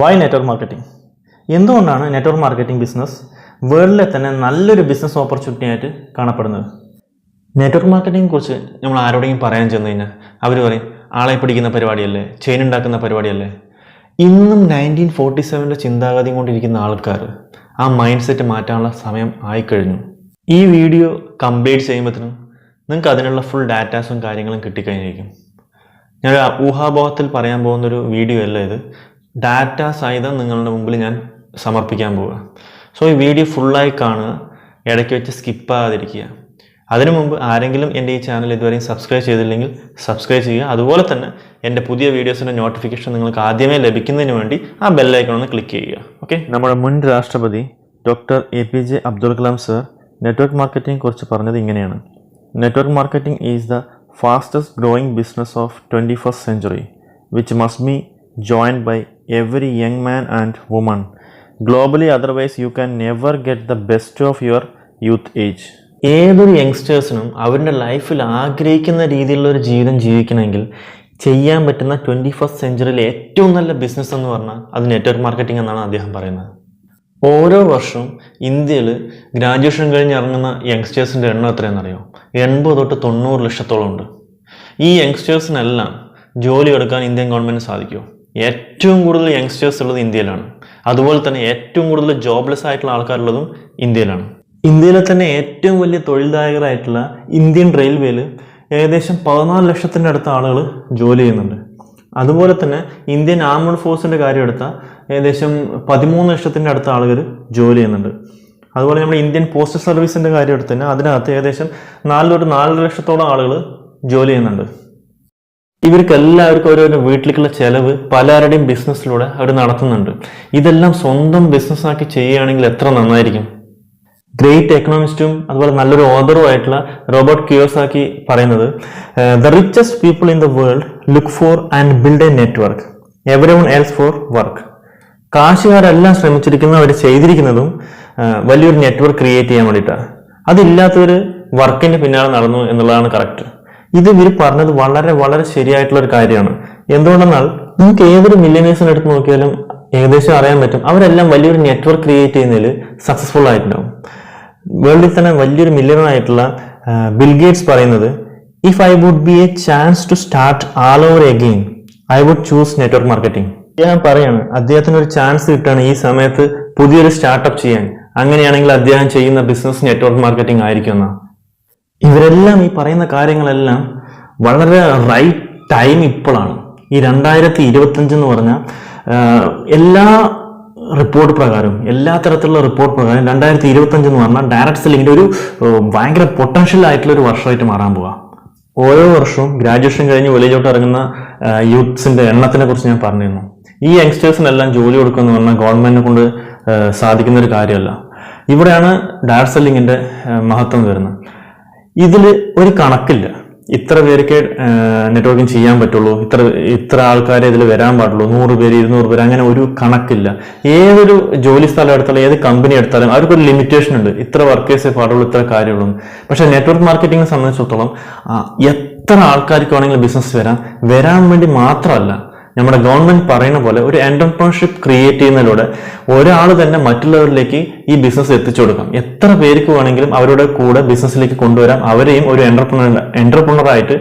Y network marketing എന്തുകൊണ്ടാണ് network marketing business വേൾഡിലെ തന്നെ നല്ലൊരു ബിസിനസ് ഓപ്പർച്യൂണിറ്റി ആയിട്ട് കാണപ്പെടുന്നത്? നെറ്റ്വർക്ക് മാർക്കറ്റിംഗ് കുറിച്ച് നമ്മൾ ആരോടെങ്കിലും പറയാൻ ചെന്ന് കഴിഞ്ഞാൽ അവർ പറയും ആളെ പിടിക്കുന്ന പരിപാടിയല്ലേ? ചെയിൻ ഉണ്ടാക്കുന്ന പരിപാടിയല്ലേ? ഇന്നും നയന്റീൻ ഫോർട്ടി സെവന്റെ ചിന്താഗതി കൊണ്ടിരിക്കുന്ന ആൾക്കാർ ആ മൈൻഡ് സെറ്റ് മാറ്റാനുള്ള സമയം ആയിക്കഴിഞ്ഞു. ഈ വീഡിയോ കംപ്ലീറ്റ് ചെയ്യുമ്പോഴത്തേനും നിങ്ങൾക്ക് അതിനുള്ള ഫുൾ ഡാറ്റാസും കാര്യങ്ങളും കിട്ടിക്കഴിഞ്ഞിരിക്കും. ഞാൻ ഊഹാബോധത്തിൽ പറയാൻ പോകുന്നൊരു വീഡിയോ അല്ല ഇത്. ഡാറ്റ സഹിതം നിങ്ങളുടെ മുമ്പിൽ ഞാൻ സമർപ്പിക്കാൻ പോവുക. സോ ഈ വീഡിയോ ഫുള്ളായി കാണുക. ഇടയ്ക്ക് വെച്ച് സ്കിപ്പ് ആകാതിരിക്കുക അതിനു മുമ്പ് ആരെങ്കിലും എന്റെ ഈ ചാനൽ ഇതുവരെയും സബ്സ്ക്രൈബ് ചെയ്തില്ലെങ്കിൽ സബ്സ്ക്രൈബ് ചെയ്യുക. അതുപോലെ തന്നെ എന്റെ പുതിയ വീഡിയോസിന്റെ നോട്ടിഫിക്കേഷൻ നിങ്ങൾക്ക് ആദ്യമേ ലഭിക്കുന്നതിന് വേണ്ടി ആ ബെല്ലൈക്കൺ ഒന്ന് ക്ലിക്ക് ചെയ്യുക. ഓക്കെ നമ്മുടെ മുൻ രാഷ്ട്രപതി doctor A P J Abdul Kalam sir network marketing കുറിച്ച് പറഞ്ഞത് ഇങ്ങനെയാണ്. Network marketing is the fastest growing business of twenty first century which must be joined by every young man and woman. Globally, otherwise, you can never get the best of your youth age. ഏതൊരു യങ്സ്റ്റേഴ്സിനും അവരുടെ ലൈഫിൽ ആഗ്രഹിക്കുന്ന രീതിയിലുള്ള ഒരു ജീവിതം ജീവിക്കണമെങ്കിൽ ചെയ്യാൻ പറ്റുന്ന ട്വന്റി ഫസ്റ്റ് സെഞ്ചുറിയിലെ ഏറ്റവും നല്ല ബിസിനസ് എന്ന് പറഞ്ഞാൽ അത് നെറ്റ്വർക്ക് മാർക്കറ്റിംഗ് എന്നാണ് അദ്ദേഹം പറയുന്നത് ഓരോ വർഷവും ഇന്ത്യയിൽ ഗ്രാജുവേഷൻ കഴിഞ്ഞ് ഇറങ്ങുന്ന യങ്സ്റ്റേഴ്സിന്റെ എണ്ണം എത്രയെന്നറിയോ എൺപത് തൊട്ട് തൊണ്ണൂറ് ലക്ഷത്തോളം ഉണ്ട് ഈ യങ്സ്റ്റേഴ്സിനെല്ലാം ജോലി എടുക്കാൻ ഇന്ത്യൻ ഗവൺമെന്റ് സാധിക്കുമോ ഏറ്റവും കൂടുതൽ യങ്സ്റ്റേഴ്സ് ഉള്ളത് ഇന്ത്യയിലാണ്. അതുപോലെ തന്നെ ഏറ്റവും കൂടുതൽ ജോബ്ലെസ് ആയിട്ടുള്ള ആൾക്കാരുള്ളതും ഇന്ത്യയിലാണ്. ഇന്ത്യയിലെ തന്നെ ഏറ്റവും വലിയ തൊഴിൽദായകരായിട്ടുള്ള ഇന്ത്യൻ റെയിൽവേയിൽ ഏകദേശം പതിനാല് ലക്ഷത്തിന്റെ അടുത്ത ആളുകൾ ജോലി ചെയ്യുന്നുണ്ട്. അതുപോലെ തന്നെ ഇന്ത്യൻ ആർമഡ് ഫോഴ്സിന്റെ കാര്യം എടുത്താൽ ഏകദേശം പതിമൂന്ന് ലക്ഷത്തിന്റെ അടുത്ത ആളുകൾ ജോലി ചെയ്യുന്നുണ്ട്. അതുപോലെ നമ്മുടെ ഇന്ത്യൻ പോസ്റ്റൽ സർവീസിന്റെ കാര്യം എടുത്ത് അതിനകത്ത് ഏകദേശം നാല് തൊട്ട് നാലര ലക്ഷത്തോളം ആളുകൾ ജോലി ചെയ്യുന്നുണ്ട്. ഇവർക്ക് എല്ലാവർക്കും ഓരോരോ വീട്ടിലേക്കുള്ള ചെലവ് പലരുടെയും ബിസിനസ്സിലൂടെ അവർ നടത്തുന്നുണ്ട്. ഇതെല്ലാം സ്വന്തം ബിസിനസ്സാക്കി ചെയ്യുകയാണെങ്കിൽ എത്ര നന്നായിരിക്കും? ഗ്രേറ്റ് എക്കണോമിസ്റ്റും അതുപോലെ നല്ലൊരു ഓതറും ആയിട്ടുള്ള റോബർട്ട് ക്യൂസാക്കി പറയുന്നത് the richest people in the world look for and build a network every one else for work കാശുകാരെല്ലാം ശ്രമിച്ചിരിക്കുന്ന അവർ ചെയ്തിരിക്കുന്നതും വലിയൊരു നെറ്റ്വർക്ക് ക്രിയേറ്റ് ചെയ്യാൻ വേണ്ടിയിട്ടാണ്. അതില്ലാത്തവർ വർക്കിന്റെ പിന്നാലെ നടന്നു എന്നുള്ളതാണ് കറക്റ്റ് ഇത് ഇവർ പറഞ്ഞത് വളരെ വളരെ ശരിയായിട്ടുള്ള ഒരു കാര്യമാണ്. എന്തുകൊണ്ടെന്നാൽ നമുക്ക് ഏതൊരു മില്യനേഴ്സിനെ എടുത്ത് നോക്കിയാലും ഏകദേശം അറിയാൻ പറ്റും. അവരെല്ലാം വലിയൊരു നെറ്റ്വർക്ക് ക്രിയേറ്റ് ചെയ്യുന്നതിൽ സക്സസ്ഫുൾ ആയിട്ടുണ്ടാവും. വേൾഡിൽ തന്നെ വലിയൊരു മില്യണർ ആയിട്ടുള്ള ബിൽ ഗേറ്റ്സ് പറയുന്നത് if I would be a chance to start all over again I would choose network marketing ഞാൻ പറയാണ്. അദ്ദേഹത്തിന് ഒരു ചാൻസ് കിട്ടുകയാണ് ഈ സമയത്ത് പുതിയൊരു സ്റ്റാർട്ടപ്പ് ചെയ്യാൻ. അങ്ങനെയാണെങ്കിൽ അദ്ദേഹം ചെയ്യുന്ന ബിസിനസ് നെറ്റ്വർക്ക് മാർക്കറ്റിംഗ് ആയിരിക്കും എന്നാ ഇവരെല്ലാം ഈ പറയുന്ന കാര്യങ്ങളെല്ലാം വളരെ റൈറ്റ് ടൈം ഇപ്പോഴാണ്. ഈ രണ്ടായിരത്തി ഇരുപത്തഞ്ച് എന്ന് പറഞ്ഞാൽ എല്ലാ റിപ്പോർട്ട് പ്രകാരം എല്ലാ തരത്തിലുള്ള റിപ്പോർട്ട് പ്രകാരം രണ്ടായിരത്തി ഇരുപത്തഞ്ച് എന്ന് പറഞ്ഞാൽ ഡയറക്ട് സെല്ലിങ്ങിന്റെ ഒരു ഭയങ്കര പൊട്ടൻഷ്യൽ ആയിട്ടുള്ള ഒരു വർഷമായിട്ട് മാറാൻ പോവാ. ഓരോ വർഷവും ഗ്രാജുവേഷൻ കഴിഞ്ഞ് വെളിയിലോട്ട് ഇറങ്ങുന്ന യൂത്ത്സിന്റെ എണ്ണത്തിനെ കുറിച്ച് ഞാൻ പറഞ്ഞിരുന്നു. ഈ യങ്സ്റ്റേഴ്സിനെല്ലാം ജോലി കൊടുക്കുമെന്ന് പറഞ്ഞാൽ ഗവൺമെന്റിനെ കൊണ്ട് സാധിക്കുന്ന ഒരു കാര്യമല്ല. ഇവിടെയാണ് ഡയറക്ട് സെല്ലിങ്ങിന്റെ മഹത്വം വരുന്നത്. ഇതിൽ ഒരു കണക്കില്ല. ഇത്ര പേർക്ക് നെറ്റ്വർക്കിംഗ് ചെയ്യാൻ പറ്റുള്ളൂ ഇത്ര ഇത്ര ആൾക്കാരെ ഇതിൽ വരാൻ പാടുള്ളൂ നൂറ് പേര് ഇരുന്നൂറ് പേര് അങ്ങനെ ഒരു കണക്കില്ല. ഏതൊരു ജോലി സ്ഥലം എടുത്താലും ഏത് കമ്പനി എടുത്താലും അവർക്കൊരു ലിമിറ്റേഷൻ ഉണ്ട്. ഇത്ര വർക്കേഴ്സേ പാടുള്ളൂ ഇത്ര കാര്യമുള്ളൂ പക്ഷേ നെറ്റ്വർക്ക് മാർക്കറ്റിംഗിനെ സംബന്ധിച്ചിടത്തോളം എത്ര ആൾക്കാർക്ക് വേണമെങ്കിലും ബിസിനസ് വരാം? വരാൻ വേണ്ടി മാത്രമല്ല നമ്മുടെ ഗവൺമെന്റ് പറയുന്ന പോലെ ഒരു എന്റർപ്രണർഷിപ്പ് ക്രിയേറ്റ് ചെയ്യുന്നതിലൂടെ ഒരാൾ തന്നെ മറ്റുള്ളവരിലേക്ക് ഈ ബിസിനസ് എത്തിച്ചു കൊടുക്കാം. എത്ര പേർക്ക് വേണമെങ്കിലും അവരുടെ കൂടെ ബിസിനസ്സിലേക്ക് കൊണ്ടുവരാം. അവരെയും ഒരു എന്റർപ്രണർ എന്റർപ്രണറായിട്ട്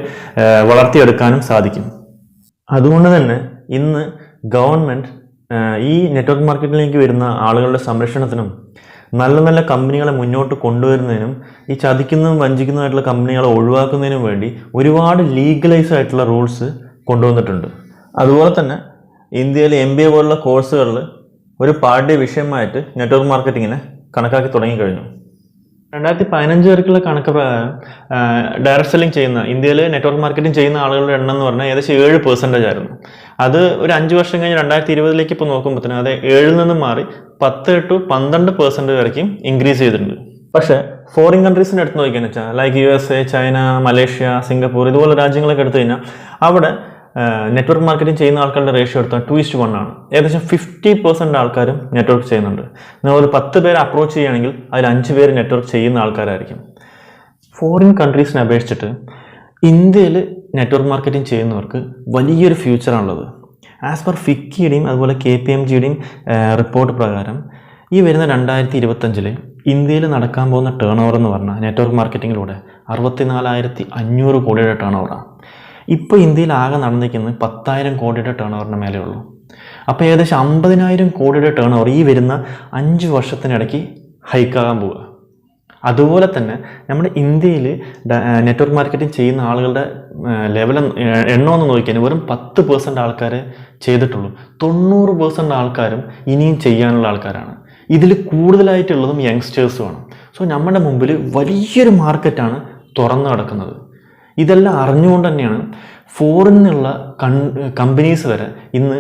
വളർത്തിയെടുക്കാനും സാധിക്കും. അതുകൊണ്ട് തന്നെ ഇന്ന് ഗവൺമെന്റ് ഈ നെറ്റ്വർക്ക് മാർക്കറ്റിലേക്ക് വരുന്ന ആളുകളുടെ സംരക്ഷണത്തിനും നല്ല നല്ല കമ്പനികളെ മുന്നോട്ട് കൊണ്ടുവരുന്നതിനും ഈ ചതിക്കുന്നതും വഞ്ചിക്കുന്നതുമായിട്ടുള്ള കമ്പനികളെ ഒഴിവാക്കുന്നതിനും വേണ്ടി ഒരുപാട് ലീഗലൈസ് ആയിട്ടുള്ള റൂൾസ് കൊണ്ടുവന്നിട്ടുണ്ട്. അതുപോലെ തന്നെ ഇന്ത്യയിലെ എം ബി എ പോലുള്ള കോഴ്സുകളിൽ ഒരു പാഠ്യ വിഷയമായിട്ട് നെറ്റ്വർക്ക് മാർക്കറ്റിങ്ങിനെ കണക്കാക്കി തുടങ്ങിക്കഴിഞ്ഞു രണ്ടായിരത്തി പതിനഞ്ച് വരെക്കുള്ള കണക്ക് ഡയറക്ട് സെല്ലിംഗ് ചെയ്യുന്ന ഇന്ത്യയിൽ നെറ്റ്വർക്ക് മാർക്കറ്റിംഗ് ചെയ്യുന്ന ആളുകളുടെ എണ്ണം എന്ന് പറഞ്ഞാൽ ഏകദേശം ഏഴ് പെർസെന്റേജ് ആയിരുന്നു. അത് ഒരു അഞ്ച് വർഷം കഴിഞ്ഞ് രണ്ടായിരത്തി ഇരുപതിലേക്ക് ഇപ്പോൾ നോക്കുമ്പോഴത്തേനും അത് ഏഴിൽ നിന്ന് മാറി പത്ത് ടു പന്ത്രണ്ട് പെർസെന്റ് വരയ്ക്കും ഇൻക്രീസ് ചെയ്തിട്ടുണ്ട്. പക്ഷേ ഫോറിൻ കൺട്രീസിന്റെ അടുത്ത് നോക്കിയെന്ന് വെച്ചാൽ like U S A China Malaysia Singapore ഇതുപോലെ രാജ്യങ്ങളൊക്കെ എടുത്തു കഴിഞ്ഞാൽ അവിടെ നെറ്റ്വർക്ക് മാർക്കറ്റിംഗ് ചെയ്യുന്ന ആൾക്കാരുടെ റേഷ്യോ എടുത്താൽ ടു ഇസ്റ്റ് വൺ ആണ്. ഏകദേശം ഫിഫ്റ്റി പെർസെന്റ് ആൾക്കാരും നെറ്റ്വർക്ക് ചെയ്യുന്നുണ്ട്. നിങ്ങൾ ഒരു പത്ത് പേര് അപ്രോച്ച് ചെയ്യുകയാണെങ്കിൽ അതിൽ അഞ്ച് പേര് നെറ്റ്വർക്ക് ചെയ്യുന്ന ആൾക്കാരായിരിക്കും. ഫോറിൻ കൺട്രീസിനെ അപേക്ഷിച്ചിട്ട് ഇന്ത്യയിൽ നെറ്റ്വർക്ക് മാർക്കറ്റിംഗ് ചെയ്യുന്നവർക്ക് വലിയൊരു ഫ്യൂച്ചറാണുള്ളത് ആസ് പെർ ഫിക്കിയുടെയും അതുപോലെ കെ പി എം ജിയുടെയും റിപ്പോർട്ട് പ്രകാരം ഈ വരുന്ന രണ്ടായിരത്തി ഇരുപത്തഞ്ചിൽ ഇന്ത്യയിൽ നടക്കാൻ പോകുന്ന ടേൺ ഓവർ എന്ന് പറഞ്ഞാൽ നെറ്റ്വർക്ക് മാർക്കറ്റിങ്ങിലൂടെ അറുപത്തിനാലായിരത്തി അഞ്ഞൂറ് കോടിയുടെ ടേൺ ഓവറാണ് ഇപ്പോൾ ഇന്ത്യയിൽ ആകെ നടന്നിരിക്കുന്നത് പത്തായിരം കോടിയുടെ ടേൺ ഓവറിന് മേലേ ഉള്ളൂ. അപ്പോൾ ഏകദേശം അമ്പതിനായിരം കോടിയുടെ ടേൺ ഓവർ ഈ വരുന്ന അഞ്ച് വർഷത്തിനിടയ്ക്ക് ഹൈക്കാകാൻ പോവുക. അതുപോലെ തന്നെ നമ്മുടെ ഇന്ത്യയിൽ നെറ്റ്വർക്ക് മാർക്കറ്റിംഗ് ചെയ്യുന്ന ആളുകളുടെ ലെവൽ എണ്ണമെന്ന് നോക്കിയാൽ വെറും പത്ത് പേഴ്സന്റ് ആൾക്കാരെ ചെയ്തിട്ടുള്ളൂ. തൊണ്ണൂറ് പേഴ്സന്റ് ആൾക്കാരും ഇനിയും ചെയ്യാനുള്ള ആൾക്കാരാണ്. ഇതിൽ കൂടുതലായിട്ടുള്ളതും യങ്സ്റ്റേഴ്സുമാണ് സോ നമ്മുടെ മുമ്പിൽ വലിയൊരു മാർക്കറ്റാണ് തുറന്നു കിടക്കുന്നത് ഇതെല്ലാം അറിഞ്ഞുകൊണ്ട് തന്നെയാണ് ഫോറിൽ നിന്നുള്ള കൺ കമ്പനീസ് വരെ ഇന്ന്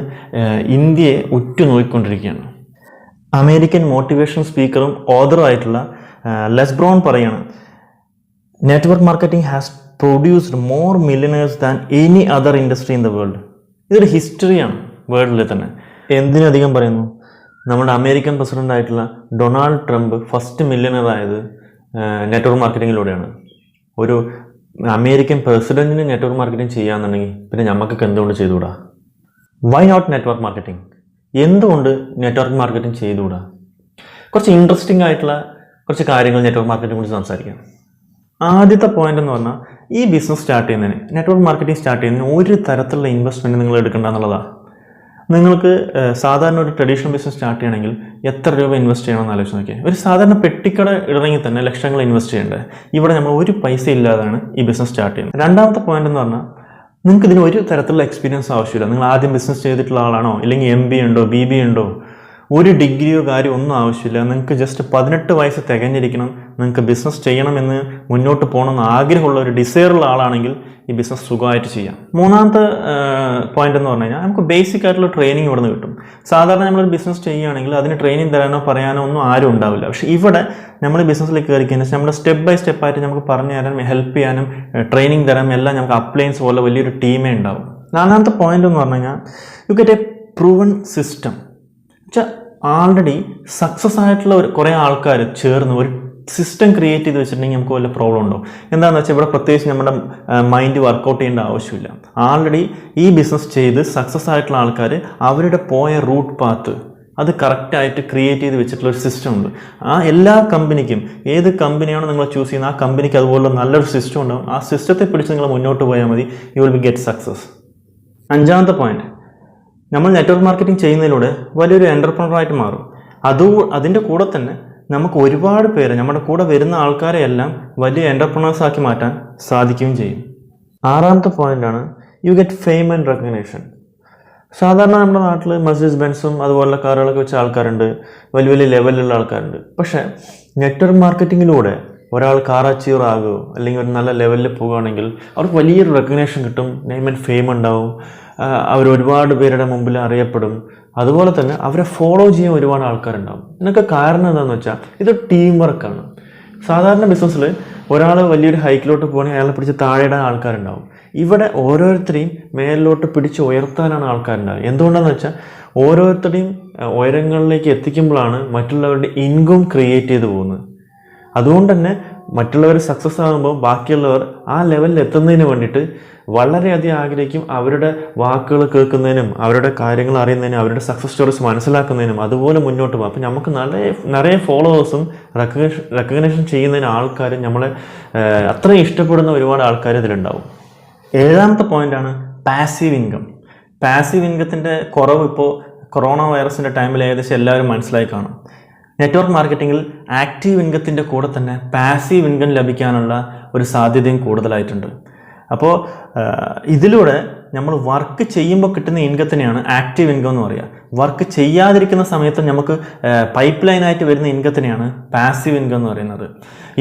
ഇന്ത്യയെ ഉറ്റുനോക്കിക്കൊണ്ടിരിക്കുകയാണ്. അമേരിക്കൻ മോട്ടിവേഷൻ സ്പീക്കറും ഓതറും ആയിട്ടുള്ള ലെസ് ബ്രോൺ പറയാണ് network marketing has produced more millionaires than any other industry in the world ഇതൊരു ഹിസ്റ്ററിയാണ് വേൾഡിൽ തന്നെ. എന്തിനധികം പറയുന്നു? നമ്മുടെ അമേരിക്കൻ പ്രസിഡന്റ് ആയിട്ടുള്ള ഡൊണാൾഡ് ട്രംപ് ഫസ്റ്റ് മില്യണർ ആയത് നെറ്റ്വർക്ക് മാർക്കറ്റിങ്ങിലൂടെയാണ് ഒരു അമേരിക്കൻ പ്രസിഡന്റിന് നെറ്റ്വർക്ക് മാർക്കറ്റിംഗ് ചെയ്യാന്നുണ്ടെങ്കിൽ പിന്നെ നമുക്കൊക്കെ എന്തുകൊണ്ട് ചെയ്തുകൂടാ? വൈ നോട്ട് നെറ്റ്വർക്ക് മാർക്കറ്റിംഗ് എന്തുകൊണ്ട് നെറ്റ്വർക്ക് മാർക്കറ്റിംഗ് ചെയ്തുകൂടാ? കുറച്ച് ഇൻട്രസ്റ്റിംഗ് ആയിട്ടുള്ള കുറച്ച് കാര്യങ്ങൾ നെറ്റ്വർക്ക് മാർക്കറ്റിംഗ് കുറിച്ച് സംസാരിക്കാം. ആദ്യത്തെ പോയിന്റ് എന്ന് പറഞ്ഞാൽ ഈ ബിസിനസ് സ്റ്റാർട്ട് ചെയ്യുന്നതിന് നെറ്റ്വർക്ക് മാർക്കറ്റിംഗ് സ്റ്റാർട്ട് ചെയ്യുന്നതിന് ഒരു തരത്തിലുള്ള ഇൻവെസ്റ്റ്മെന്റ് നിങ്ങൾ എടുക്കേണ്ട നിങ്ങൾക്ക് സാധാരണ ഒരു ട്രഡീഷണൽ ബിസിനസ് സ്റ്റാർട്ട് ചെയ്യണമെങ്കിൽ എത്ര രൂപ ഇൻവെസ്റ്റ് ചെയ്യണമെന്ന് ആലോചിച്ച് നോക്കിയാൽ ഒരു സാധാരണ പെട്ടിക്കട ഇടണമെങ്കിൽ തന്നെ ലക്ഷങ്ങൾ ഇൻവെസ്റ്റ് ചെയ്യേണ്ടത് ഇവിടെ നമ്മൾ ഒരു പൈസ ഇല്ലാതാണ് ഈ ബിസിനസ് സ്റ്റാർട്ട് ചെയ്യുന്നത്. രണ്ടാമത്തെ പോയിന്റ് എന്ന് പറഞ്ഞാൽ നിങ്ങൾക്ക് ഇതിന് ഒരു തരത്തിലുള്ള എക്സ്പീരിയൻസ് ആവശ്യമില്ല. നിങ്ങൾ ആദ്യം ബിസിനസ് ചെയ്തിട്ടുള്ള ആളാണോ? ഇല്ലെങ്കിൽ എം ബി ഉണ്ടോ? ബി ബി ഉണ്ടോ? ഒരു ഡിഗ്രിയോ കാര്യം ഒന്നും ആവശ്യമില്ല. നിങ്ങൾക്ക് ജസ്റ്റ് പതിനെട്ട് വയസ്സ് തികഞ്ഞിരിക്കണം. നിങ്ങൾക്ക് ബിസിനസ് ചെയ്യണമെന്ന് മുന്നോട്ട് പോകണമെന്ന് ആഗ്രഹമുള്ള ഒരു ഡിസയറുള്ള ആളാണെങ്കിൽ ഈ ബിസിനസ് സുഖമായിട്ട് ചെയ്യാം. മൂന്നാമത്തെ പോയിന്റ് എന്ന് പറഞ്ഞു കഴിഞ്ഞാൽ നമുക്ക് ബേസിക് ആയിട്ടുള്ള ട്രെയിനിങ് ഇവിടെ നിന്ന് കിട്ടും. സാധാരണ നമ്മളൊരു ബിസിനസ് ചെയ്യുകയാണെങ്കിൽ അതിന് ട്രെയിനിങ് തരാനോ പറയാനോ ഒന്നും ആരും ഉണ്ടാവില്ല. പക്ഷേ ഇവിടെ നമ്മൾ ബിസിനസ്സിലേക്ക് കയറി കഴിഞ്ഞാൽ നമ്മൾ സ്റ്റെപ്പ് ബൈ സ്റ്റെപ്പ് ആയിട്ട് നമുക്ക് പറഞ്ഞു തരാനും ഹെൽപ്പ് ചെയ്യാനും ട്രെയിനിങ് തരാനും എല്ലാം നമുക്ക് അപ്ലയൻസ് പോലെ വലിയൊരു ടീമേ ഉണ്ടാവും. നാലാമത്തെ പോയിന്റ് എന്ന് പറഞ്ഞു കഴിഞ്ഞാൽ you get a proven system already success ആയിട്ടുള്ള ഒരു കുറേ ആൾക്കാർ ചേർന്ന് ഒരു സിസ്റ്റം ക്രിയേറ്റ് ചെയ്ത് വെച്ചിട്ടുണ്ടെങ്കിൽ നമുക്ക് വല്ല പ്രോബ്ലം ഉണ്ടോ എന്താണെന്ന് വെച്ചാൽ ഇവിടെ പ്രത്യേകിച്ച് നമ്മുടെ മൈൻഡ് വർക്കൗട്ട് ചെയ്യേണ്ട ആവശ്യമില്ല. ആൾറെഡി ഈ ബിസിനസ് ചെയ്ത് സക്സസ് ആയിട്ടുള്ള ആൾക്കാർ അവരുടെ പോയ റൂട്ട് പാത്ത് അത് കറക്റ്റായിട്ട് ക്രിയേറ്റ് ചെയ്ത് വെച്ചിട്ടുള്ള ഒരു സിസ്റ്റം ഉണ്ട്. ആ എല്ലാ കമ്പനിക്കും ഏത് കമ്പനിയാണോ നിങ്ങൾ ചൂസ് ചെയ്യുന്നത് ആ കമ്പനിക്ക് അതുപോലുള്ള നല്ലൊരു സിസ്റ്റം ഉണ്ടാവും. ആ സിസ്റ്റത്തെ പിടിച്ച് നിങ്ങൾ മുന്നോട്ട് പോയാൽ മതി. You will be get success അഞ്ചാമത്തെ പോയിന്റ് നമ്മൾ നെറ്റ്വർക്ക് മാർക്കറ്റിംഗ് ചെയ്യുന്നതിലൂടെ വലിയൊരു എന്റർപ്രണറായിട്ട് മാറും. അതോ അതിന്റെ കൂടെ തന്നെ നമുക്ക് ഒരുപാട് പേരെ നമ്മുടെ കൂടെ വരുന്ന ആൾക്കാരെ എല്ലാം വലിയ എന്റർപ്രണേഴ്സാക്കി മാറ്റാൻ സാധിക്കുകയും ചെയ്യും. ആറാമത്തെ പോയിന്റാണ് you get fame and recognition സാധാരണ നമ്മുടെ നാട്ടിൽ മസ്ജിസ് ബെൻസും അതുപോലുള്ള കാറുകളൊക്കെ വെച്ച ആൾക്കാരുണ്ട്. വലിയ വലിയ ലെവലിലുള്ള ആൾക്കാരുണ്ട്. പക്ഷേ നെറ്റ്വർക്ക് മാർക്കറ്റിങ്ങിലൂടെ ഒരാൾ കാർ അച്ചീവർ ആകുമോ അല്ലെങ്കിൽ ഒരു നല്ല ലെവലിൽ പോകുകയാണെങ്കിൽ അവർക്ക് വലിയൊരു റെക്കഗ്നേഷൻ കിട്ടും. നെയ്മൻ ഫെയിം ഉണ്ടാവും. അവർ ഒരുപാട് പേരുടെ മുമ്പിൽ അറിയപ്പെടും. അതുപോലെ തന്നെ അവരെ ഫോളോ ചെയ്യാൻ ഒരുപാട് ആൾക്കാരുണ്ടാവും. ഇതിനൊക്കെ കാരണം എന്താണെന്ന് വെച്ചാൽ ഇത് ടീം വർക്കാണ് സാധാരണ ബിസിനസ്സിൽ ഒരാൾ വലിയൊരു ഹൈക്കിലോട്ട് പോകണമെങ്കിൽ അയാളെ പിടിച്ച് താഴെയിടാൻ ആൾക്കാരുണ്ടാവും. ഇവിടെ ഓരോരുത്തരെയും മേലിലോട്ട് പിടിച്ച് ഉയർത്താനാണ് ആൾക്കാരുണ്ടാവുക. എന്തുകൊണ്ടാണെന്ന് വെച്ചാൽ ഓരോരുത്തരുടെയും ഉയരങ്ങളിലേക്ക് എത്തിക്കുമ്പോഴാണ് മറ്റുള്ളവരുടെ ഇൻകം ക്രിയേറ്റ് ചെയ്ത് പോകുന്നത്. അതുകൊണ്ട് തന്നെ മറ്റുള്ളവർ സക്സസ് ആകുമ്പോൾ ബാക്കിയുള്ളവർ ആ ലെവലിൽ എത്തുന്നതിന് വേണ്ടിയിട്ട് വളരെയധികം ആഗ്രഹിക്കും അവരുടെ വാക്കുകൾ കേൾക്കുന്നതിനും അവരുടെ കാര്യങ്ങൾ അറിയുന്നതിനും അവരുടെ സക്സസ് സ്റ്റോറീസ് മനസ്സിലാക്കുന്നതിനും അതുപോലെ മുന്നോട്ട് പോകും. അപ്പം നമുക്ക് നല്ല നിറയെ ഫോളോവേഴ്സും റെക്കഗ്നേഷൻ റെക്കഗ്നേഷൻ ചെയ്യുന്നതിന് ആൾക്കാരും നമ്മളെ അത്രയും ഇഷ്ടപ്പെടുന്ന ഒരുപാട് ആൾക്കാർ ഇതിലുണ്ടാവും. ഏഴാമത്തെ പോയിന്റാണ് പാസീവ് ഇൻകം പാസീവ് ഇൻകത്തിന്റെ കുറവ് ഇപ്പോൾ കൊറോണ വൈറസിന്റെ ടൈമിൽ ഏകദേശം എല്ലാവരും മനസ്സിലായി കാണും. നെറ്റ്വർക്ക് മാർക്കറ്റിങ്ങിൽ ആക്റ്റീവ് ഇൻകത്തിന്റെ കൂടെ തന്നെ പാസീവ് ഇൻകം ലഭിക്കാനുള്ള ഒരു സാധ്യതയും കൂടുതലായിട്ടുണ്ട്. അപ്പോൾ ഇതിലൂടെ നമ്മൾ വർക്ക് ചെയ്യുമ്പോൾ കിട്ടുന്ന ഇൻകത്തിനെയാണ് ആക്റ്റീവ് ഇൻകം എന്ന് പറയുക വർക്ക് ചെയ്യാതിരിക്കുന്ന സമയത്ത് നമുക്ക് പൈപ്പ് ലൈനായിട്ട് വരുന്ന ഇൻകത്തിനെയാണ് പാസീവ് ഇൻകം എന്ന് പറയുന്നത്.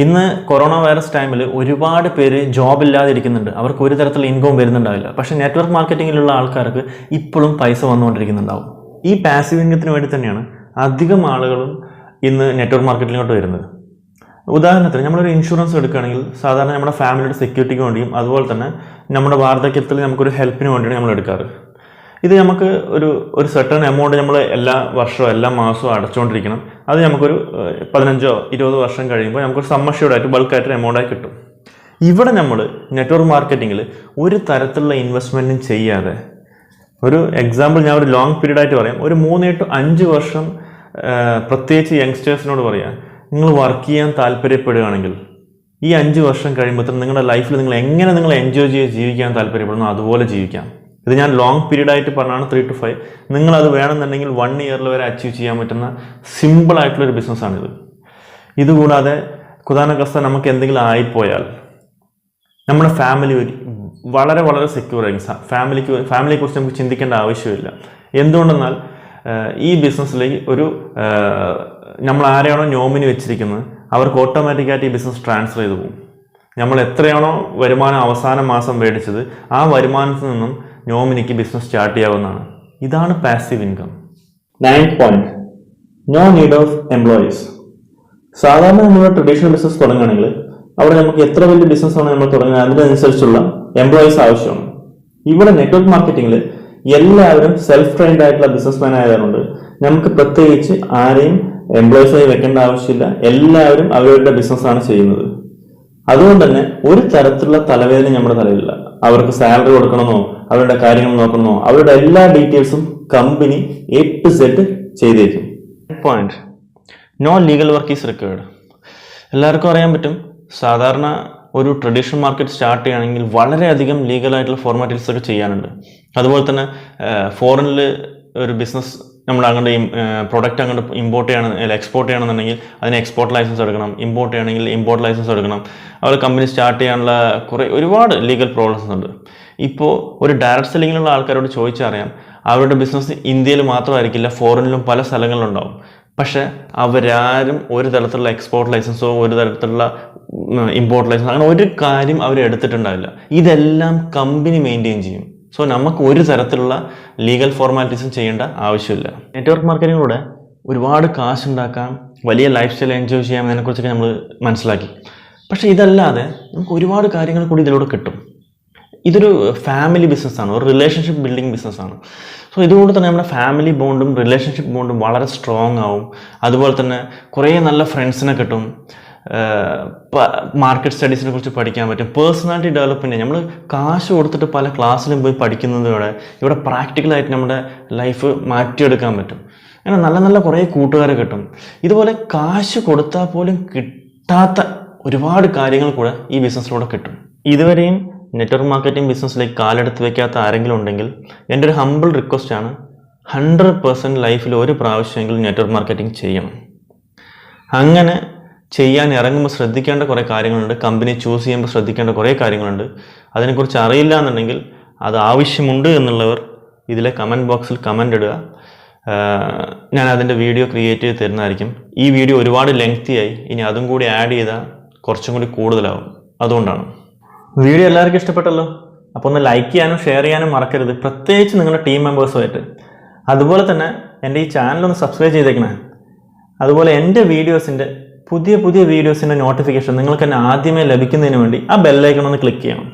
ഇന്ന് കൊറോണ വൈറസ് ടൈമിൽ ഒരുപാട് പേര് ജോബ് ഇല്ലാതെ ഇരിക്കുന്നുണ്ട് അവർക്ക് ഒരു തരത്തിലുള്ള ഇൻകവും വരുന്നുണ്ടാവില്ല. പക്ഷേ നെറ്റ്വർക്ക് മാർക്കറ്റിങ്ങിലുള്ള ആൾക്കാർക്ക് ഇപ്പോഴും പൈസ വന്നുകൊണ്ടിരിക്കുന്നുണ്ടാവും. ഈ പാസീവ് ഇൻകത്തിന് വേണ്ടി തന്നെയാണ് അധികം ആളുകളും ഇന്ന് നെറ്റ്വർക്ക് മാർക്കറ്റിലോട്ട് വരുന്നത്. ഉദാഹരണത്തിന് നമ്മളൊരു ഇൻഷുറൻസ് എടുക്കുകയാണെങ്കിൽ സാധാരണ നമ്മുടെ ഫാമിലിയുടെ സെക്യൂരിറ്റിക്ക് വേണ്ടിയും അതുപോലെ തന്നെ നമ്മുടെ വാർദ്ധക്യത്തിൽ നമുക്കൊരു ഹെൽപ്പിന് വേണ്ടിയാണ് നമ്മൾ എടുക്കാറ്. ഇത് നമുക്ക് ഒരു ഒരു സെർട്ടൺ എമൗണ്ട് നമ്മൾ എല്ലാ വർഷവും എല്ലാ മാസവും അടച്ചുകൊണ്ടിരിക്കണം. അത് നമുക്കൊരു പതിനഞ്ചോ ഇരുപത് വർഷം കഴിയുമ്പോൾ നമുക്കൊരു സമ്മഷ്യൂർഡ് ആയിട്ട് ബൾക്കായിട്ട് എമൗണ്ടായി കിട്ടും. ഇവിടെ നമ്മൾ നെറ്റ്വർക്ക് മാർക്കറ്റിങ്ങിൽ ഒരു തരത്തിലുള്ള ഇൻവെസ്റ്റ്മെന്റും ചെയ്യാതെ ഒരു എക്സാമ്പിൾ ഞാൻ ഒരു ലോങ് പീരീഡ് ആയിട്ട് പറയാം. ഒരു മൂന്ന് ടു അഞ്ച് വർഷം പ്രത്യേകിച്ച് യങ്സ്റ്റേഴ്സിനോട് പറയാം നിങ്ങൾ വർക്ക് ചെയ്യാൻ താല്പര്യപ്പെടുകയാണെങ്കിൽ ഈ അഞ്ച് വർഷം കഴിയുമ്പോഴത്തേനും നിങ്ങളുടെ ലൈഫിൽ നിങ്ങൾ എങ്ങനെ നിങ്ങൾ എൻജോയ് ചെയ്ത് ജീവിക്കാൻ താല്പര്യപ്പെടുന്നു അതുപോലെ ജീവിക്കാം. ഇത് ഞാൻ ലോങ് പീരീഡ് ആയിട്ട് പറഞ്ഞാണ് ത്രീ ടു ഫൈവ് നിങ്ങൾ അത് വേണമെന്നുണ്ടെങ്കിൽ വൺ ഇയറിൽ വരെ അച്ചീവ് ചെയ്യാൻ പറ്റുന്ന സിമ്പിൾ ആയിട്ടുള്ളൊരു ബിസിനസ്സാണിത് ഇതുകൂടാതെ കുതാനകസ്ഥ നമുക്ക് എന്തെങ്കിലും ആയിപ്പോയാൽ നമ്മുടെ ഫാമിലി വളരെ വളരെ സെക്യൂർ ആയിരിക്കും. ഫാമിലിക്ക് ഫാമിലിയെ കുറിച്ച് നമുക്ക് ചിന്തിക്കേണ്ട ആവശ്യമില്ല. എന്തുകൊണ്ടെന്നാൽ ഈ ബിസിനസ്സിൽ ഒരു നമ്മൾ ആരെയാണോ നോമിനി വെച്ചിരിക്കുന്നത് അവർക്ക് ഓട്ടോമാറ്റിക്കായിട്ട് ഈ ബിസിനസ് ട്രാൻസ്ഫർ ചെയ്തു പോകും. നമ്മൾ എത്രയാണോ വരുമാനം അവസാന മാസം മേടിച്ചത് ആ വരുമാനത്തിൽ നിന്നും നോമിനിക്ക് ബിസിനസ് സ്റ്റാർട്ട് ചെയ്യാവുന്നതാണ്. ഇതാണ് passive income nine point no need of employees സാധാരണ നമ്മൾ ട്രഡീഷണൽ ബിസിനസ് തുടങ്ങുകയാണെങ്കിൽ അവിടെ നമുക്ക് എത്ര വലിയ ബിസിനസ് ആണ് നമ്മൾ തുടങ്ങുന്നത്? അതിനനുസരിച്ചുള്ള എംപ്ലോയീസ് ആവശ്യമാണ്. ഇവിടെ നെറ്റ്വർക്ക് മാർക്കറ്റിംഗിൽ എല്ലാവരും സെൽഫ് ട്രെയിൻഡ് ആയിട്ടുള്ള ബിസിനസ്മാൻ ആയതുകൊണ്ട് നമുക്ക് പ്രത്യേകിച്ച് ആരെയും എംപ്ലോയീസായി വെക്കേണ്ട ആവശ്യമില്ല. എല്ലാവരും അവരുടെ ബിസിനസ്സാണ് ചെയ്യുന്നത്. അതുകൊണ്ട് തന്നെ ഒരു തരത്തിലുള്ള തലവേദന നമ്മുടെ തലയിലില്ല. അവർക്ക് സാലറി കൊടുക്കണമെന്നോ അവരുടെ കാര്യങ്ങൾ നോക്കണമെന്നോ അവരുടെ എല്ലാ ഡീറ്റെയിൽസും കമ്പനി എ ടു സെറ്റ് ചെയ്തേക്കും. Point no legal work is required എല്ലാവർക്കും അറിയാൻ പറ്റും. സാധാരണ ഒരു ട്രഡീഷണൽ മാർക്കറ്റ് സ്റ്റാർട്ട് ചെയ്യുകയാണെങ്കിൽ വളരെയധികം ലീഗലായിട്ടുള്ള ഫോർമാലിറ്റീസ് ഒക്കെ ചെയ്യാനുണ്ട്. അതുപോലെ തന്നെ ഫോറിനിൽ ഒരു ബിസിനസ് നമ്മൾ അങ്ങോട്ട് പ്രൊഡക്റ്റ് അങ്ങോട്ട് ഇമ്പോർട്ട് ചെയ്യണം അല്ലെങ്കിൽ എക്സ്പോർട്ട് ചെയ്യണമെന്നുണ്ടെങ്കിൽ അതിന് എക്സ്പോർട്ട് ലൈസൻസ് എടുക്കണം ഇമ്പോർട്ട് ചെയ്യണമെങ്കിൽ ഇമ്പോർട്ട് ലൈസൻസ് എടുക്കണം. അവർ കമ്പനി സ്റ്റാർട്ട് ചെയ്യാനുള്ള കുറേ ഒരുപാട് ലീഗൽ പ്രോബ്ലംസ് ഉണ്ട്. ഇപ്പോൾ ഒരു ഡയറക്റ്റ് സെല്ലിങ്ങിലുള്ള ആൾക്കാരോട് ചോദിച്ചറിയാം അവരുടെ ബിസിനസ് ഇന്ത്യയിൽ മാത്രമായിരിക്കില്ല ഫോറിനിലും പല സ്ഥലങ്ങളിലുണ്ടാവും. പക്ഷേ അവരാരും ഒരു തരത്തിലുള്ള എക്സ്പോർട്ട് ലൈസൻസോ ഒരു തരത്തിലുള്ള ഇമ്പോർട്ട് ലൈസൻസോ അങ്ങനെ ഒരു കാര്യം അവർ എടുത്തിട്ടുണ്ടാവില്ല. ഇതെല്ലാം കമ്പനി മെയിന്റെയിൻ ചെയ്യും. സോ നമുക്ക് ഒരു തരത്തിലുള്ള ലീഗൽ ഫോർമാലിറ്റീസും ചെയ്യേണ്ട ആവശ്യമില്ല. നെറ്റ്വർക്ക് മാർക്കറ്റിങ്ങിലൂടെ ഒരുപാട് കാശ് ഉണ്ടാക്കാം. വലിയ ലൈഫ് സ്റ്റൈൽ എൻജോയ് ചെയ്യാം അതിനെക്കുറിച്ചൊക്കെ നമ്മൾ മനസ്സിലാക്കി. പക്ഷേ ഇതല്ലാതെ നമുക്ക് ഒരുപാട് കാര്യങ്ങൾ കൂടി ഇതിലൂടെ കിട്ടും. ഇതൊരു ഫാമിലി ബിസിനസ്സാണ് ഒരു റിലേഷൻഷിപ്പ് ബിൽഡിംഗ് ബിസിനസ്സാണ് സോ ഇതുകൊണ്ട് തന്നെ നമ്മുടെ ഫാമിലി ബോണ്ടും റിലേഷൻഷിപ്പ് ബോണ്ടും വളരെ സ്ട്രോങ് ആവും. അതുപോലെ തന്നെ കുറേ നല്ല ഫ്രണ്ട്സിനെ കിട്ടും. മാർക്കറ്റ് സ്റ്റഡീസിനെ കുറിച്ച് പഠിക്കാൻ പറ്റും. പേഴ്സണാലിറ്റി ഡെവലപ്മെന്റ് നമ്മൾ കാശ് കൊടുത്തിട്ട് പല ക്ലാസ്സിലും പോയി പഠിക്കുന്നതോടെ ഇവിടെ പ്രാക്ടിക്കലായിട്ട് നമ്മുടെ ലൈഫ് മാറ്റിയെടുക്കാൻ പറ്റും. അങ്ങനെ നല്ല നല്ല കുറേ കൂട്ടുകാരെ കിട്ടും. ഇതുപോലെ കാശ് കൊടുത്താൽ പോലും കിട്ടാത്ത ഒരുപാട് കാര്യങ്ങൾ കൂടെ ഈ ബിസിനസ്സിലൂടെ കിട്ടും. ഇതുവരെയും നെറ്റ്വർക്ക് മാർക്കറ്റിംഗ് ബിസിനസ്സിലേക്ക് കാലെടുത്ത് വെക്കാത്ത ആരെങ്കിലും ഉണ്ടെങ്കിൽ എന്റെ ഒരു ഹമ്പിൾ റിക്വസ്റ്റ് ആണ് ഹൺഡ്രഡ് പെർസെന്റ് ലൈഫിൽ ഒരു പ്രാവശ്യമെങ്കിലും നെറ്റ്വർക്ക് മാർക്കറ്റിംഗ് ചെയ്യണം അങ്ങനെ ചെയ്യാൻ ഇറങ്ങുമ്പോൾ ശ്രദ്ധിക്കേണ്ട കുറേ കാര്യങ്ങളുണ്ട്. കമ്പനി ചൂസ് ചെയ്യുമ്പോൾ ശ്രദ്ധിക്കേണ്ട കുറേ കാര്യങ്ങളുണ്ട്. അതിനെക്കുറിച്ച് അറിയില്ല എന്നുണ്ടെങ്കിൽ അത് ആവശ്യമുണ്ട് എന്നുള്ളവർ ഇതിലെ കമന്റ് ബോക്സിൽ കമന്റ് ഇടുക. ഞാൻ അതിന്റെ വീഡിയോ ക്രിയേറ്റ് ചെയ്ത് തരുന്നതായിരിക്കും. ഈ വീഡിയോ ഒരുപാട് ലെങ്തി ആയി. ഇനി അതും കൂടി ആഡ് ചെയ്താൽ കുറച്ചും കൂടി കൂടുതലാവും. അതുകൊണ്ടാണ്. വീഡിയോ എല്ലാവർക്കും ഇഷ്ടപ്പെട്ടല്ലോ? അപ്പോൾ ഒന്ന് ലൈക്ക് ചെയ്യാനും ഷെയർ ചെയ്യാനും മറക്കരുത്. പ്രത്യേകിച്ച് നിങ്ങളുടെ ടീം മെമ്പേഴ്സുമായിട്ട് അതുപോലെ തന്നെ എന്റെ ഈ ചാനൽ ഒന്ന് സബ്സ്ക്രൈബ് ചെയ്തേക്കണേ. അതുപോലെ എന്റെ വീഡിയോസിന്റെ പുതിയ പുതിയ വീഡിയോസിന്റെ നോട്ടിഫിക്കേഷൻ നിങ്ങൾക്ക് തന്നെ ആദ്യമേ ലഭിക്കുന്നതിന് വേണ്ടി ആ ബെല്ലൈക്കൺ ഒന്ന് ക്ലിക്ക് ചെയ്യണം.